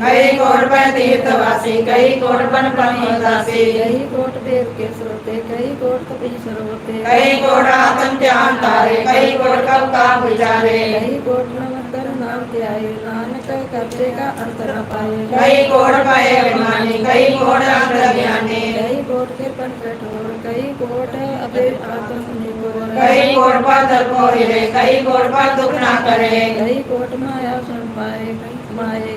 कई कोट पर तीर्थवासी कई कोट पर प्रमोदासी कई कोट देव के श्रोते कई कोट कपी सरोते कई कोट आत्म ध्यान तारे कई कोट कब का विचारे कई कोट नमन कर नाम त्याए नानक करते का अंत न पाए कई कोट पाए अभिमानी कई कोट अंत ज्ञानी कई कोट के पंच कठोर कई कोट कई कोटमा धर्म हिरे कई कोटमा दुख ना करे। कई कोट माया सुन पाए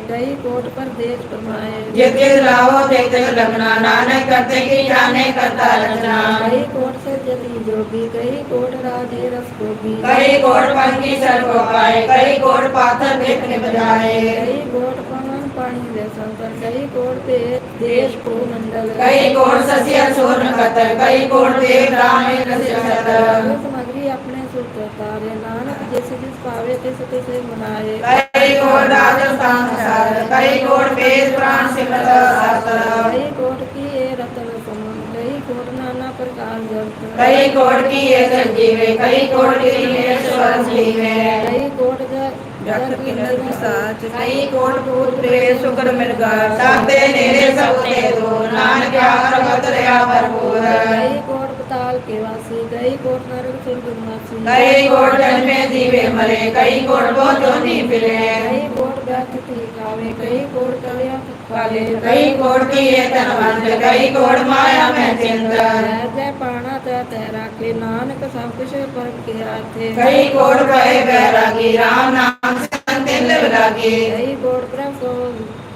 कई कोट पर देश कमाए जे लावो जे के लगना नाने करते की जाने करता रचना। कई कोट से जति जोगी कई कोट राधे रस को भी कई कोट पंखी सर को पाए कई कोट पाथर देखने बजाए। कई कोट पंख संपन्न कई कोण ते देश को मंडल कई कोण सस्य सोर्ण कतर कई कोण ते ग्रामे कस्य कतर समग्री अपने सुत तारे नानक जैसे जिस पावे ते सते से मनाए कई कोण राजस्थान सर कई कोण पेश प्राण सिमरत सातर कई कोण की ए रतन समन कई कोण नाना प्रकार जप कई कोण की ए संजीवे कई कोण की ए स्वर्ग जीवे कई कोण ਜਗ ਜਗ ਕਿਨਰ ਕੀ ਸਾਚ ਕਈ ਕੋਟ ਭੂਤ ਪ੍ਰੇਤ ਸ਼ੁਕਰ ਮਿਰਗਾ ਸਾਤੇ ਨੇਰੇ ਸਭ ਤੇ ਦੋ ਨਾਨਕ ਆਰਗਤ ਰਿਆ ਭਰਪੂਰ ਕਈ ਕੋਟ ਪਤਾਲ ਕੇ ਵਾਸੀ ਕਈ ਕੋਟ ਨਰਕ ਸੁਰਗ ਨਿਵਾਸੀ ਕਈ ਕੋਟ ਜਨਮੇ ਜੀਵੇ ਮਰੇ ਕਈ ਕੋਟ ਬੋਝੋ ਨੀ ਫਿਰੇ ਕਈ ਕੋਟ ਬੈਠ ਠੀਕ ਆਵੇ ਕਈ ਕੋਟ ਕਲਿਆ ਵਾਲੇ ਕਈ ਕੋਟ ਕੀ ਇਹ ਧਨਵੰਤ ਕਈ ਕੋਟ ਮਾਇਆ ਮੈਂ ਚਿੰਤ माता तैराक नानक सब कुछ पर किया थे। कई कोट भय बैरागी राम नाम संत लागे कई कोट प्रभु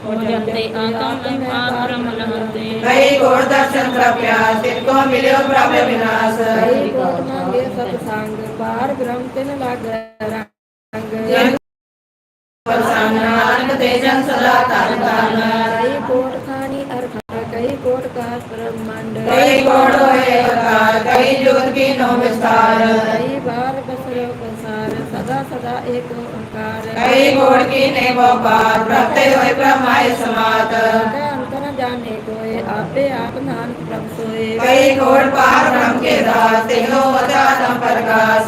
भजते आकम आक्रम लगते कई कोट दर्शन कृपया तिन को मिलो प्रभ विनाश कई कोट मांगे सब संग पार ब्रह्म तिन लाग रंग। जन प्रसन्न नानक तेजन सदा तन तन कई कोटो है प्रकार कई जुग की नौ विस्तार। कई बार बसरो संसार सदा सदा एक ओंकार कई कोट की नेमो पार प्रत्यय होय प्रमाय समात। अंतर जाने कोय आपे आप नाम प्रभ सोए कई कोट पार ब्रह्म के दास तेनो वदा प्रकाश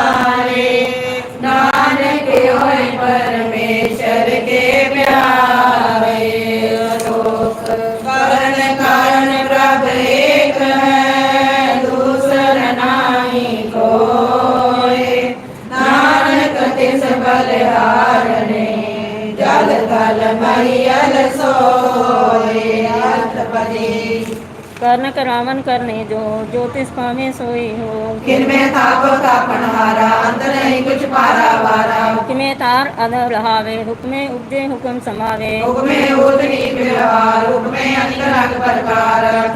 ਤਿਸ ਬਲਿਹਾਰਨੇ ਜਲ ਥਲ ਮਹੀਲ ਸੋਏ ਅਤਪਦੀ कर्णक रावण करने जो ज्योतिष पावे सोई हो। किनमें ताको तापन हारा अंतर नहीं कुछ पारा हुक्मे तार रहावे हुक्मे उपजे हुक्म समावे। हुक्मे हुक्मे अनिकराग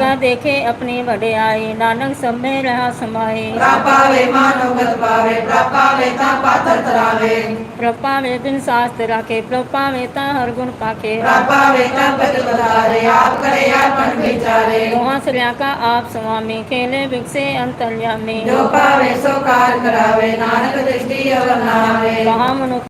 का देखे अपने बड़े आए नानक सब में रहा समाए। प्रापावे मानो गत पावे प्रापावे ता पातर तरावे। प्रपावे बिन शास्त्र राखे प्रपावे ता हर गुण पाके प्रपावे ता पद बधारे आप करे यार मन विचारे। श्ल्याका आप स्वामी खेले भिक्षे अंतर्यामी। जो पावे सो कार करावे नानक दृष्टि अवनावे नावे